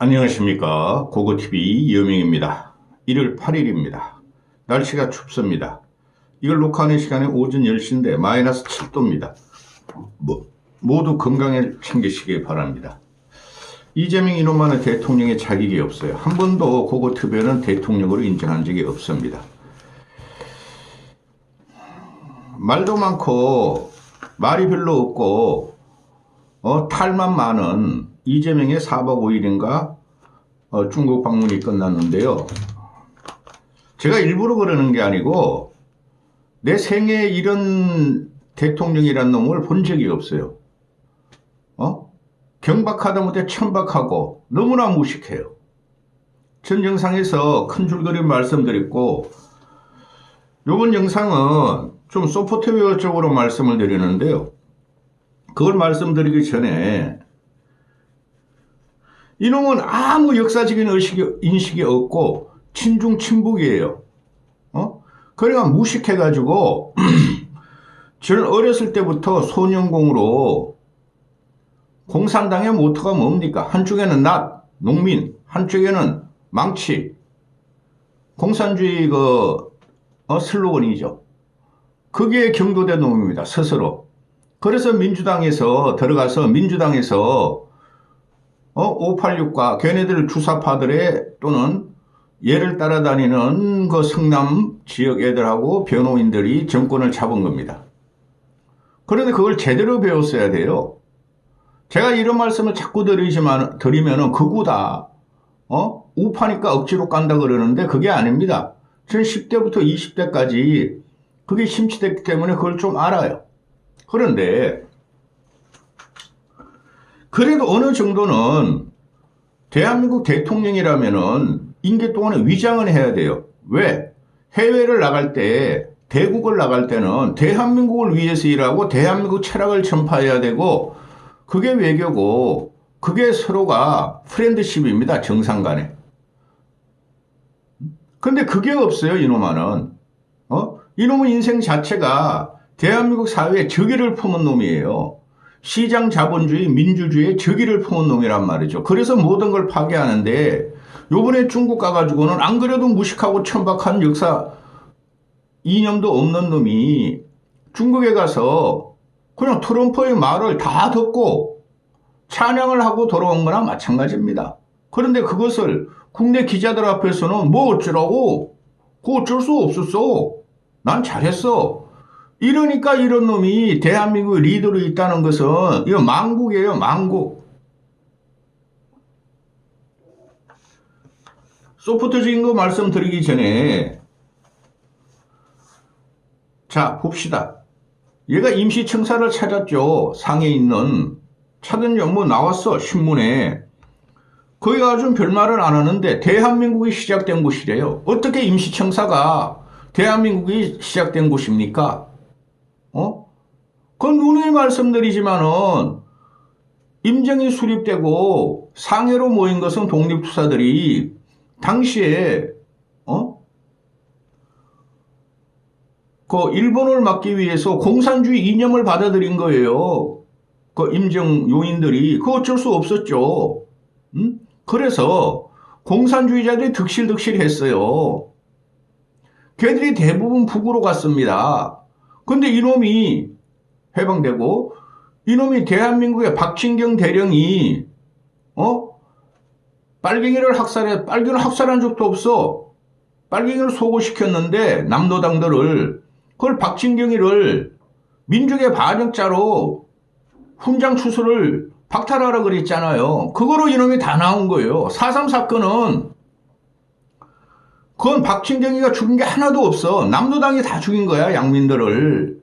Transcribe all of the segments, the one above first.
안녕하십니까. 고고TV 이여명입니다. 1월 8일입니다. 날씨가 춥습니다. 이걸 녹화하는 시간에 오전 10시인데 마이너스 7도입니다. 뭐, 모두 건강에 챙기시기 바랍니다. 이재명 이놈만은 대통령의 자격이 없어요. 한 번도 고고TV는 대통령으로 인정한 적이 없습니다. 말도 많고 말이 별로 없고 어, 탈만 많은 이재명의 4박 5일인가 어, 중국 방문이 끝났는데요. 제가 일부러 그러는 게 아니고 내 생애에 이런 대통령이란 놈을 본 적이 없어요. 어? 경박하다 못해 천박하고 너무나 무식해요. 전 영상에서 큰 줄거리 말씀드렸고 요번 영상은 좀 소프트웨어 쪽으로 말씀을 드리는데요. 그걸 말씀드리기 전에 이놈은 아무 역사적인 의식이, 인식이 없고 친중 친북이에요. 어? 그러니까 무식해가지고 저는 어렸을 때부터 소년공으로 공산당의 모토가 뭡니까? 한쪽에는 낫, 농민, 한쪽에는 망치, 공산주의 그 어, 슬로건이죠. 그게 경도대 놈입니다. 스스로. 그래서 민주당에서 들어가서 민주당에서 어, 586과 걔네들 주사파들의 또는 얘를 따라다니는 그 성남 지역 애들하고 변호인들이 정권을 잡은 겁니다. 그런데 그걸 제대로 배웠어야 돼요. 제가 이런 말씀을 자꾸 드리지만, 드리면은 극우다. 어? 우파니까 억지로 깐다 그러는데 그게 아닙니다. 전 10대부터 20대까지 그게 심취됐기 때문에 그걸 좀 알아요. 그런데 그래도 어느 정도는 대한민국 대통령이라면은 임기 동안에 위장을 해야 돼요. 왜? 해외를 나갈 때, 대국을 나갈 때는 대한민국을 위해서 일하고 대한민국 철학을 전파해야 되고, 그게 외교고, 그게 서로가 프렌드십입니다. 정상 간에. 근데 그게 없어요, 이놈아는. 어? 이놈의 인생 자체가 대한민국 사회에 적의를 품은 놈이에요. 시장 자본주의, 민주주의의 적의를 품은 놈이란 말이죠. 그래서 모든 걸 파괴하는데 요번에 중국 가가지고는 안 그래도 무식하고 천박한 역사 이념도 없는 놈이 중국에 가서 그냥 트럼프의 말을 다 듣고 찬양을 하고 돌아온 거나 마찬가지입니다. 그런데 그것을 국내 기자들 앞에서는 뭐 어쩌라고? 그거 어쩔 수 없었어. 난 잘했어. 이러니까 이런 놈이 대한민국 리더로 있다는 것은 이거 망국이에요, 망국. 소프트적인 거 말씀드리기 전에 자 봅시다. 얘가 임시청사를 찾았죠. 상해 있는 찾은요 뭐 나왔어 신문에 거기 가 좀 별말을 안 하는데 대한민국이 시작된 곳이래요. 어떻게 임시청사가 대한민국이 시작된 곳입니까? 어? 그건 누누이 말씀드리지만은 임정이 수립되고 상해로 모인 것은 독립투사들이 당시에 어? 그 일본을 막기 위해서 공산주의 이념을 받아들인 거예요. 그 임정 요인들이 그 어쩔 수 없었죠. 음? 그래서 공산주의자들이 득실득실했어요. 걔들이 대부분 북으로 갔습니다. 근데 이놈이 해방되고 이놈이 대한민국의 박진경 대령이 어 빨갱이를 학살해 빨갱이를 학살한 적도 없어. 빨갱이를 소고시켰는데 남노당들을 그걸 박진경이를 민족의 반역자로 훈장 추수를 박탈하라 그랬잖아요. 그거로 이놈이 다 나온 거예요. 4.3 사건은 그건 박진경이가 죽인 게 하나도 없어. 남노당이 다 죽인 거야, 양민들을.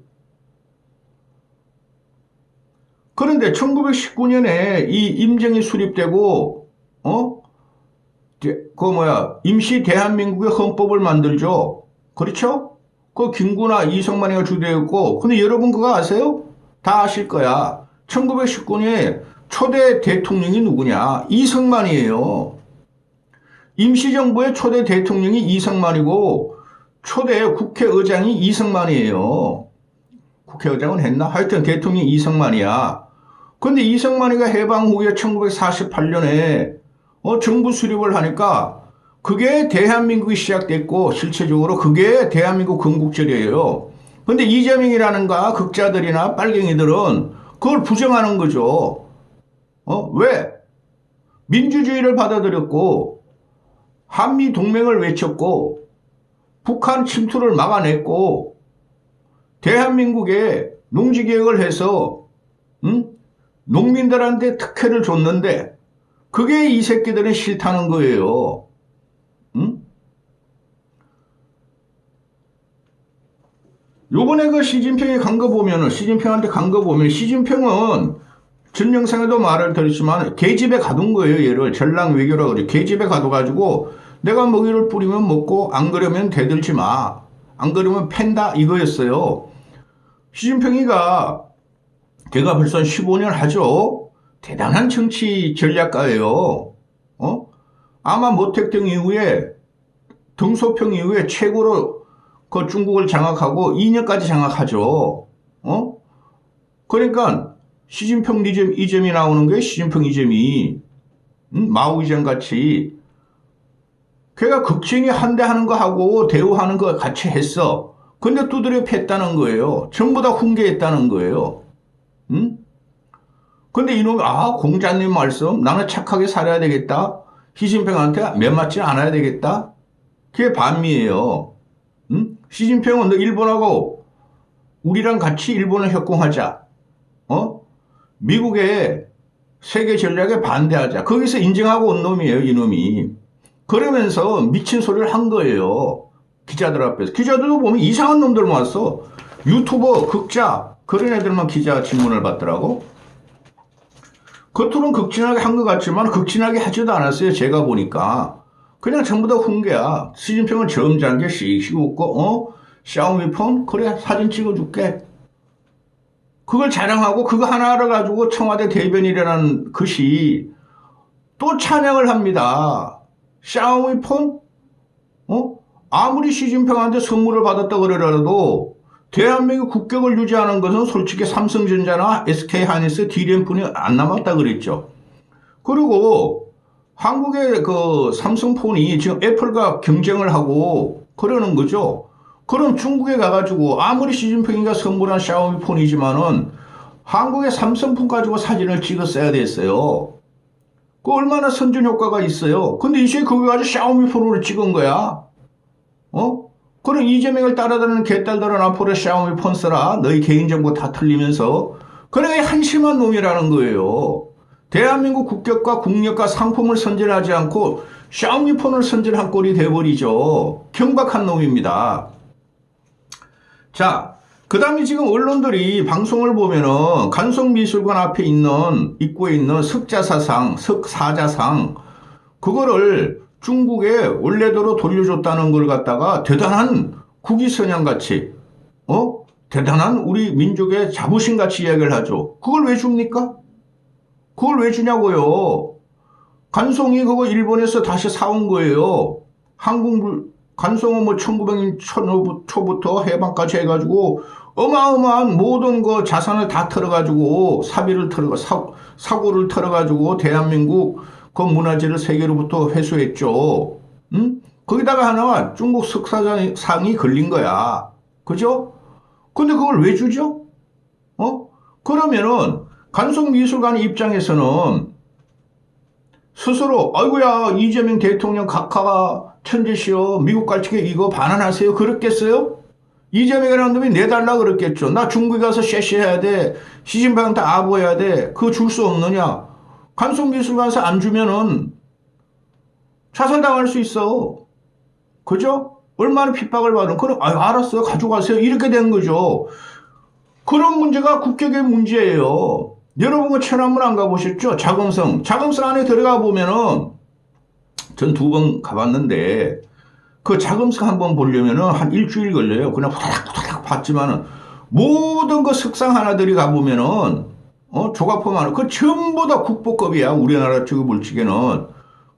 그런데 1919년에 이 임정이 수립되고, 어? 그 뭐야, 임시 대한민국의 헌법을 만들죠. 그렇죠? 그 김구나 이성만이가 주도했고, 근데 여러분 그거 아세요? 다 아실 거야. 1919년에 초대 대통령이 누구냐? 이성만이에요. 임시정부의 초대 대통령이 이성만이고 초대 국회의장이 이성만이에요. 국회의장은 했나? 하여튼 대통령이 이성만이야. 근데 이성만이가 해방 후에 1948년에 어, 정부 수립을 하니까 그게 대한민국이 시작됐고 실체적으로 그게 대한민국 건국절이에요. 근데 이재명이라는가 극자들이나 빨갱이들은 그걸 부정하는 거죠. 어, 왜? 민주주의를 받아들였고 한미 동맹을 외쳤고 북한 침투를 막아냈고 대한민국에 농지개혁을 해서 응? 농민들한테 특혜를 줬는데 그게 이 새끼들은 싫다는 거예요. 응? 요번에 그 시진핑이 간 거 보면은 시진핑한테 간 거 보면 시진핑은 전 영상에도 말을 드렸지만 계집에 가둔 거예요 얘를. 전랑 외교라 그래. 계집에 가둬가지고 내가 먹이를 뿌리면 먹고 안 그러면 대들지 마 안 그러면 팬다 이거였어요. 시진핑이가 걔가 벌써 15년 하죠? 대단한 정치 전략가예요. 어? 아마 모택등 이후에 등소평 이후에 최고로 그 중국을 장악하고 2년까지 장악하죠. 어? 그러니까 시진핑 이점, 이점이 나오는 게 시진핑 이점이 응? 마오 이점 같이 걔가 극진히 한대 하는 거 하고 대우하는 거 같이 했어. 근데 두드려 팼다는 거예요. 전부 다 훈계했다는 거예요. 응? 근데 이놈이 아 공자님 말씀 나는 착하게 살아야 되겠다. 시진핑한테 매 맞지 않아야 되겠다. 그게 반미예요. 응? 시진핑은 너 일본하고 우리랑 같이 일본을 협공하자. 어? 미국의 세계 전략에 반대하자. 거기서 인정하고 온 놈이에요, 이놈이. 그러면서 미친 소리를 한 거예요. 기자들 앞에서. 기자들도 보면 이상한 놈들만 왔어. 유튜버, 극자, 그런 애들만 기자 질문을 받더라고. 겉으로는 극진하게 한 것 같지만 극진하게 하지도 않았어요. 제가 보니까. 그냥 전부 다 훈계야. 시진핑은 점잖게 씩씩 웃고, 어? 샤오미 폰? 그래, 사진 찍어줄게. 그걸 자랑하고 그거 하나를 가지고 청와대 대변이라는 것이 또 찬양을 합니다. 샤오미 폰? 어? 아무리 시진핑한테 선물을 받았다 그러더라도 대한민국 국격을 유지하는 것은 솔직히 삼성전자나 SK하이닉스, 디램폰이 안 남았다 그랬죠. 그리고 한국의 그 삼성폰이 지금 애플과 경쟁을 하고 그러는 거죠. 그럼 중국에 가가지고 아무리 시진핑이가 선물한 샤오미 폰이지만은 한국의 삼성폰 가지고 사진을 찍었어야 됐어요. 그 얼마나 선전 효과가 있어요. 근데 이제 그거 가지고 샤오미 폰으로 찍은 거야. 어? 그럼 이재명을 따라다니는 개딸들은 앞으로 샤오미 폰 써라. 너희 개인정보 다 틀리면서. 그래 한심한 놈이라는 거예요. 대한민국 국격과 국력과 상품을 선전하지 않고 샤오미 폰을 선전한 꼴이 돼버리죠. 경박한 놈입니다. 자, 그 다음에 지금 언론들이 방송을 보면은 간송미술관 앞에 있는, 입구에 있는 석자사상, 석사자상, 그거를 중국에 원래대로 돌려줬다는 걸 갖다가 대단한 국위선양 같이, 어? 대단한 우리 민족의 자부심 같이 이야기를 하죠. 그걸 왜 줍니까? 그걸 왜 주냐고요. 간송이 그거 일본에서 다시 사온 거예요. 한국 간송은 뭐 1900년 초부터 해방까지 해가지고 어마어마한 모든 그 자산을 다 털어가지고 사비를 털어 사, 사고를 털어가지고 대한민국 그 문화재를 세계로부터 회수했죠. 응? 거기다가 하나 중국 석사상이 걸린 거야. 그죠? 근데 그걸 왜 주죠? 어? 그러면은 간송미술관 입장에서는 스스로 아이고야 이재명 대통령 각하가 천재시여 미국 갈치게 이거 반환하세요 그랬겠어요? 이재명이라는 놈이 내달라 그랬겠죠. 나 중국에 가서 쉐쉐해야 돼. 시진핑한테 아부해야 돼. 그거 줄 수 없느냐. 간송미술관에서 안 주면은 자살당할 수 있어. 그죠? 얼마나 핍박을 받은 그럼 아 알았어요 가져가세요 이렇게 된 거죠. 그런 문제가 국격의 문제예요. 여러분 그 천안문 안 가보셨죠? 자금성. 자금성 안에 들어가 보면은 전 두 번 가봤는데 그 자금성 한번 보려면은 한 일주일 걸려요. 그냥 후다닥 후다닥 봤지만은 모든 그 석상 하나들이 가보면은 어 조각품 하나 그 전부 다 국보급이야. 우리나라 쪽에 물치게는.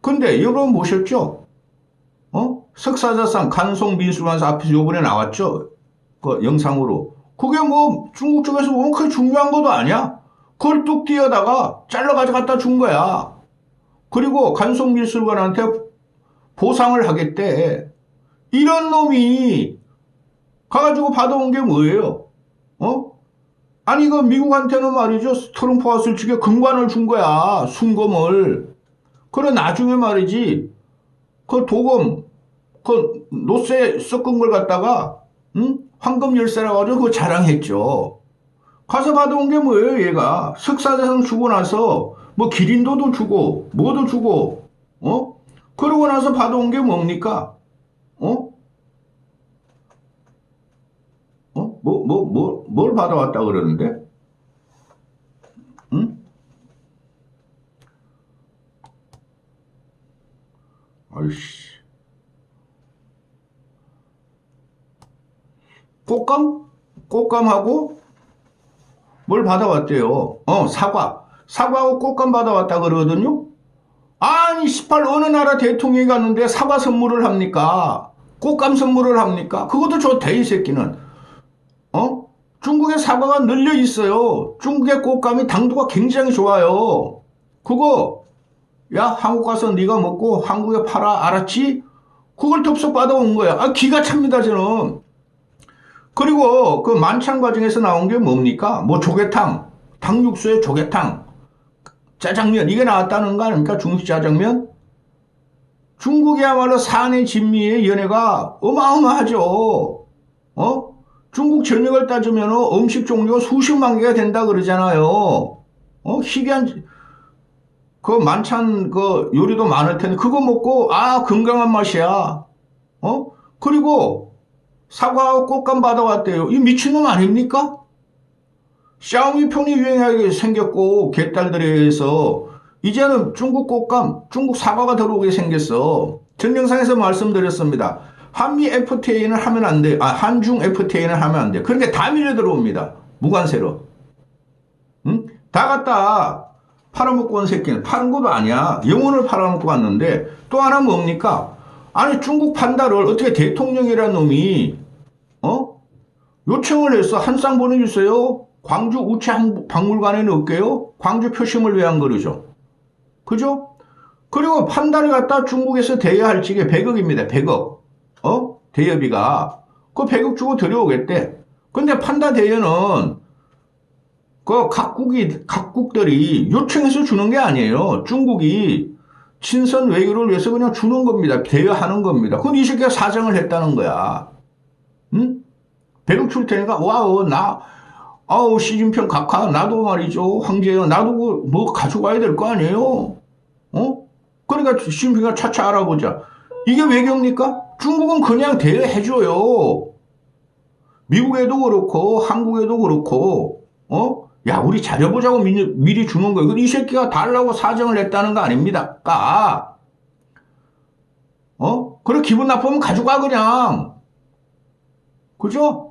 근데 여러분 보셨죠? 어 석사자상 간송민술관에서 앞에서 요번에 나왔죠? 그 영상으로. 그게 뭐 중국 쪽에서 보면 그게 중요한 것도 아니야. 그걸 뚝 띄어다가 잘라 가져갔다 준 거야. 그리고 간송미술관한테 보상을 하겠대. 이런 놈이 가가지고 받아온 게 뭐예요? 어? 아니, 그 미국한테는 말이죠. 트럼프 왔을 적에 금관을 준 거야. 순금을. 그래, 나중에 말이지. 그 도금, 그 노쇠 섞은 걸 갖다가, 응? 황금 열쇠라고 가지고 그거 자랑했죠. 가서 받아온 게 뭐예요, 얘가? 석사대상 주고 나서, 뭐, 기린도도 주고, 뭐도 주고, 어? 그러고 나서 받아온 게 뭡니까? 어? 어? 뭐, 뭐, 뭐, 뭘 받아왔다 그러는데? 응? 아이씨. 꽃감? 꽃감하고 뭘 받아왔대요. 어, 사과. 사과하고 꽃감 받아왔다 그러거든요? 아니, 18 어느 나라 대통령이 갔는데 사과 선물을 합니까? 꽃감 선물을 합니까? 그것도 좋대, 이 새끼는. 어? 중국에 사과가 늘려 있어요. 중국의 꽃감이 당도가 굉장히 좋아요. 그거 야 한국 가서 네가 먹고 한국에 팔아 알았지? 그걸 덥석 받아온 거야. 아 기가 찹니다 저는. 그리고 그 만찬 과정에서 나온 게 뭡니까? 뭐 조개탕, 탕육수에 조개탕, 짜장면 이게 나왔다는 거 아닙니까? 중식 짜장면? 중국이야말로 산의 진미의 연애가 어마어마하죠. 어? 중국 전역을 따지면 음식 종류가 수십만 개가 된다 그러잖아요. 어? 희귀한 그 만찬 그 요리도 많을 텐데 그거 먹고 아 건강한 맛이야. 어? 그리고 사과하고 꽃감 받아왔대요. 이 미친놈 아닙니까? 샤오미 폰이 유행하게 생겼고 개딸들에 의해서 이제는 중국 꽃감, 중국 사과가 들어오게 생겼어. 전 영상에서 말씀드렸습니다. 한미 FTA는 하면 안 돼. 아, 한중 FTA는 하면 안 돼. 그런데 다 밀려 들어옵니다. 무관세로. 응? 다 갖다 팔아먹고 온 새끼는 파는 것도 아니야. 영혼을 팔아먹고 왔는데 또 하나 뭡니까? 아니 중국 판다를 어떻게 대통령이라는 놈이 어? 요청을 해서 한 쌍 보내주세요. 광주 우체 박물관에 넣을게요. 광주 표심을 왜 안 그러죠? 그죠? 그리고 판다를 갖다 중국에서 대여할 적에 100억입니다. 100억. 어? 대여비가. 그 100억 주고 들여오겠대. 근데 판다 대여는 그 각국이, 각국들이 요청해서 주는 게 아니에요. 중국이 친선 외교를 위해서 그냥 주는 겁니다. 대여하는 겁니다. 그건 이 새끼가 사정을 했다는 거야. 응? 100억 줄 테니까, 와우, 나, 아우, 시진평 각하, 나도 말이죠. 황제요. 나도 그뭐 가져가야 될 거 아니에요? 어? 그러니까 시진핑가 차차 알아보자. 이게 외교입니까? 중국은 그냥 대여해줘요. 미국에도 그렇고, 한국에도 그렇고, 어? 야, 우리 잘해보자고 미리, 미리 주는 거예요. 이 새끼가 달라고 사정을 했다는 거 아닙니다. 까. 어? 그래, 기분 나쁘면 가져가, 그냥. 그죠?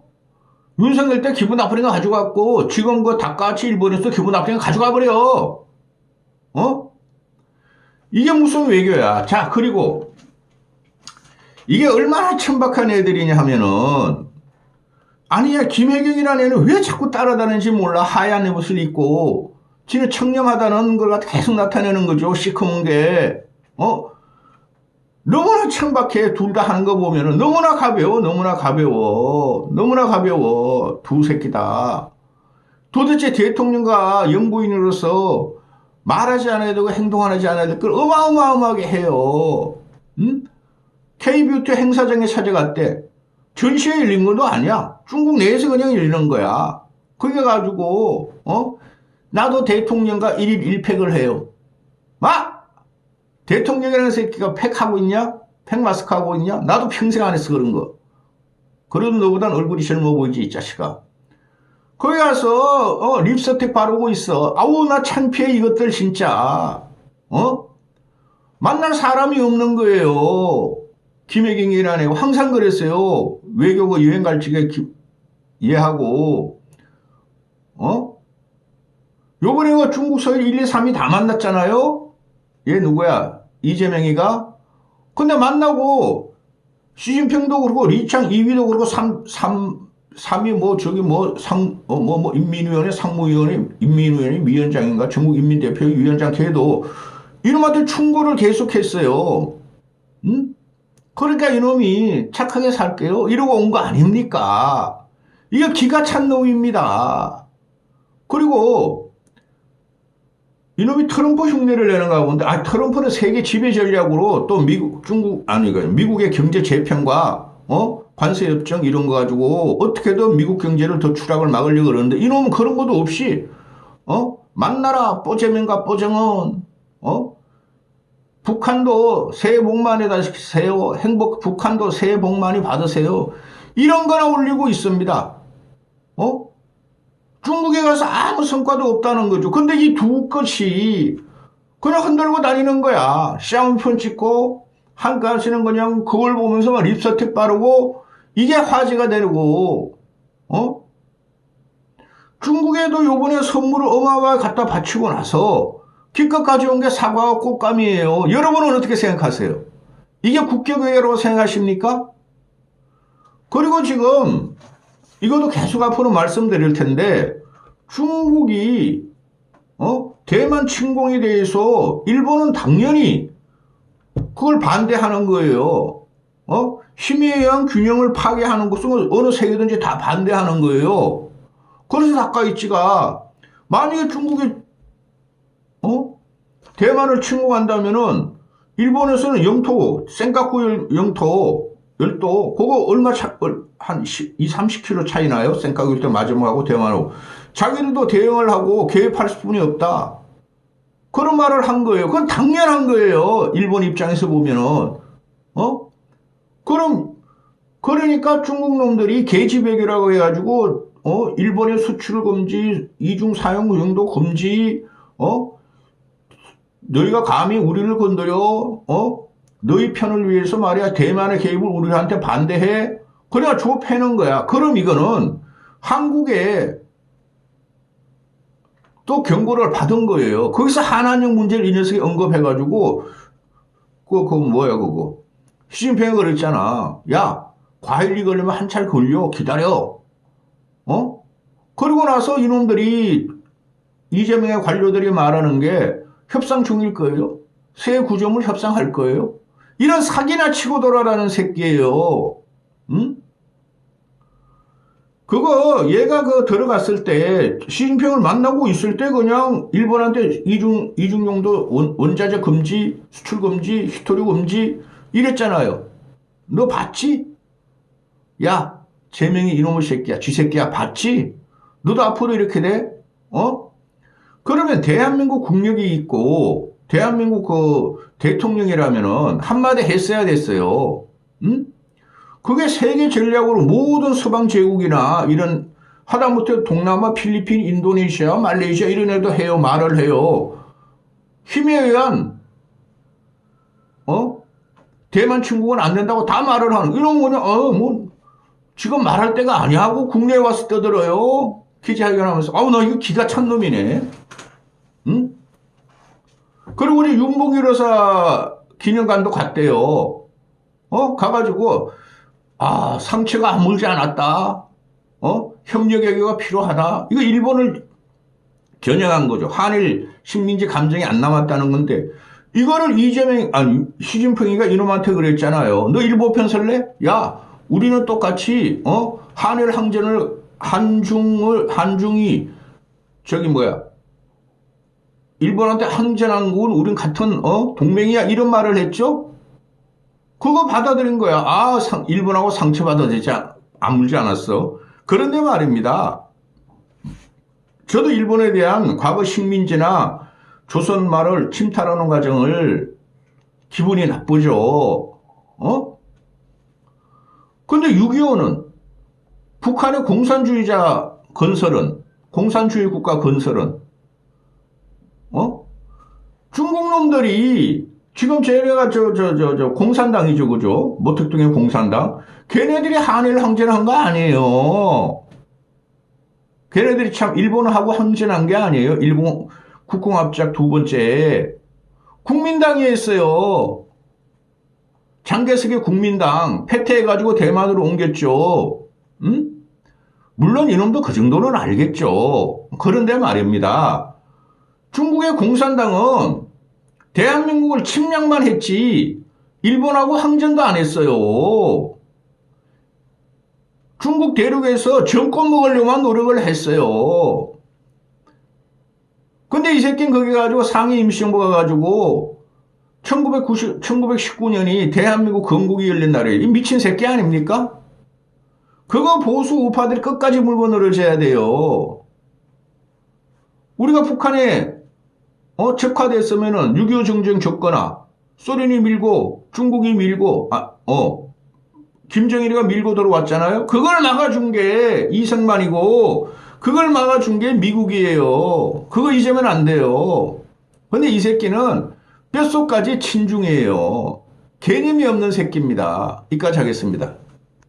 윤석열 때 기분 나쁘니까 가져갔고, 지금 그 닭같이 일본에서 기분 나쁘니까 가져가 버려. 어? 이게 무슨 외교야. 자, 그리고, 이게 얼마나 천박한 애들이냐 하면은, 아니, 야, 김혜경이라는 애는 왜 자꾸 따라다니는지 몰라. 하얀 옷을 입고. 지는 청렴하다는 걸 계속 나타내는 거죠. 시커먼 게. 어? 너무나 천박해. 둘 다 하는 거 보면은. 너무나 가벼워. 너무나 가벼워. 너무나 가벼워. 두 새끼 다. 도대체 대통령과 영부인으로서 말하지 않아야 되고 행동하지 않아야 될 걸 어마어마하게 해요. 응? K뷰티 행사장에 찾아갔대. 전시회 열린 것도 아니야. 중국 내에서 그냥 열리는 거야. 그게 가지고, 어? 나도 대통령과 1일 1팩을 해요. 마! 대통령이라는 새끼가 팩하고 있냐? 팩 마스크 하고 있냐? 나도 평생 안 했어, 그런 거. 그래도 너보단 얼굴이 젊어 보이지, 이 자식아. 거기 가서, 어, 립스틱 바르고 있어. 아우, 나 창피해, 이것들 진짜. 어? 만날 사람이 없는 거예요. 김혜경이라는 애가 항상 그랬어요. 외교가 여행 갈 적에 기, 얘하고, 어? 요번에 그 중국 서일 1, 2, 3이 다 만났잖아요? 얘 누구야? 이재명이가? 근데 만나고, 시진핑도 그렇고, 리창 2위도 그렇고, 3, 3, 3위 뭐, 저기 뭐, 상, 어, 뭐, 뭐, 인민위원회 상무위원회, 인민위원회 위원장인가? 전국 인민대표 위원장 걔도 이놈한테 충고를 계속했어요. 응? 그러니까 이놈이 착하게 살게요. 이러고 온 거 아닙니까? 이게 기가 찬 놈입니다. 그리고 이놈이 트럼프 흉내를 내는 가 본데, 아, 트럼프는 세계 지배 전략으로 또 미국, 중국, 아니, 그 미국의 경제 재편과, 어? 관세 협정 이런 거 가지고 어떻게든 미국 경제를 더 추락을 막으려고 그러는데 이놈은 그런 것도 없이, 어? 만나라, 뽀재명과 뽀정은, 어? 북한도 새해 복 많이 받으세요. 행복, 북한도 새해 복 많이 받으세요. 이런 거나 올리고 있습니다. 어? 중국에 가서 아무 성과도 없다는 거죠. 근데 이 두 것이 그냥 흔들고 다니는 거야. 샤운폰 찍고 한가하시는 그냥 그걸 보면서 막 립스틱 바르고 이게 화제가 되고 어? 중국에도 요번에 선물을 어마어마하게 갖다 바치고 나서 기껏 가져온 게 사과와 꽃감이에요. 여러분은 어떻게 생각하세요? 이게 국격회라고 생각하십니까? 그리고 지금 이것도 계속 앞으로 말씀드릴 텐데 중국이 어? 대만 침공에 대해서 일본은 당연히 그걸 반대하는 거예요. 어? 힘에 의한 균형을 파괴하는 것은 어느 세계든지 다 반대하는 거예요. 그래서 다카이치가 만약에 중국이 어? 대만을 침공한다면은 일본에서는 영토 센카쿠 영토 열도 그거 얼마 차, 한 2, 30km 차이 나요? 센카쿠 열도 마지막하고 대만하고 자기들도 대응을 하고 개입할 수뿐이 없다. 그런 말을 한 거예요. 그건 당연한 거예요. 일본 입장에서 보면은 어? 그럼 그러니까 중국 놈들이 계지백이라고 해가지고 어 일본의 수출 금지, 이중 사용 용도 금지, 어 너희가 감히 우리를 건드려, 어 너희 편을 위해서 말이야 대만의 개입을 우리한테 반대해. 그래야 줘 패는 거야. 그럼 이거는 한국에 또 경고를 받은 거예요. 거기서 한한령 문제를 이 녀석이 언급해 가지고 그, 그 뭐야 그거 시진핑이 그랬잖아. 야 과일이 걸리면 한 차례 걸려 기다려. 어? 그리고 나서 이놈들이 이재명의 관료들이 말하는 게 협상 중일 거예요. 새 구조물 협상할 거예요. 이런 사기나 치고 돌아라는 새끼예요. 응? 그거 얘가 그 들어갔을 때 시진핑을 만나고 있을 때 그냥 일본한테 이중 이중용도 원, 원자재 금지, 수출 금지, 히토류 금지 이랬잖아요. 너 봤지? 야, 제명이 이놈의 새끼야, 쥐새끼야, 봤지? 너도 앞으로 이렇게 돼? 어? 그러면 대한민국 국력이 있고 대한민국 그 대통령이라면은 한마디 했어야 됐어요. 응? 그게 세계 전략으로 모든 서방 제국이나 이런 하다못해 동남아, 필리핀, 인도네시아, 말레이시아 이런 애도 해요. 말을 해요. 힘에 의한 어? 대만 침국은 안 된다고 다 말을 하는 이런 거는 어 뭐 지금 말할 때가 아니야 하고 국내에 와서 떠들어요. 기자회견하면서 아우 나 이거 기가 찬 놈이네. 응? 그리고 우리 윤봉길 여사 기념관도 갔대요. 어? 가가지고 아, 상처가 아물지 않았다. 어? 협력 외교가 필요하다. 이거 일본을 겨냥한 거죠. 한일 식민지 감정이 안 남았다는 건데, 이거를 이재명, 아니, 시진핑이가 이놈한테 그랬잖아요. 너 일본 편 설래? 야, 우리는 똑같이, 어? 한일 항전을, 한중을, 한중이, 저기 뭐야, 일본한테 항전한 건 우린 같은, 어? 동맹이야. 이런 말을 했죠? 그거 받아들인 거야. 아, 상, 일본하고 상처받아들지 아물지 않았어. 그런데 말입니다. 저도 일본에 대한 과거 식민지나 조선 말을 침탈하는 과정을 기분이 나쁘죠. 어? 근데 6.25는 북한의 공산주의자 건설은, 공산주의 국가 건설은, 어? 중국 놈들이 지금 쟤네가 저, 저, 저, 저, 공산당이죠, 그죠? 모택동의 공산당. 걔네들이 한일 항전한 거 아니에요. 걔네들이 참 일본하고 항전한 게 아니에요. 일본 국공합작 두 번째. 국민당이 했어요. 장개석의 국민당 패퇴해가지고 대만으로 옮겼죠. 응? 물론 이놈도 그 정도는 알겠죠. 그런데 말입니다. 중국의 공산당은 대한민국을 침략만 했지 일본하고 항전도 안 했어요. 중국 대륙에서 정권 먹으려만 노력을 했어요. 근데 이 새끼는 거기 가지고 상해 임시정부 가 가지고 1990, 1919년이 대한민국 건국이 열린 날이에요. 이 미친 새끼 아닙니까? 그거 보수 우파들이 끝까지 물고 늘어져야 돼요. 우리가 북한에 어, 적화됐으면은 6.25 정쟁 적거나 소련이 밀고 중국이 밀고 아, 어, 김정일이가 밀고 들어왔잖아요. 그걸 막아준 게 이승만이고 그걸 막아준 게 미국이에요. 그거 잊으면 안 돼요. 근데 이 새끼는 뼛속까지 친중이에요. 개념이 없는 새끼입니다. 이까지 하겠습니다.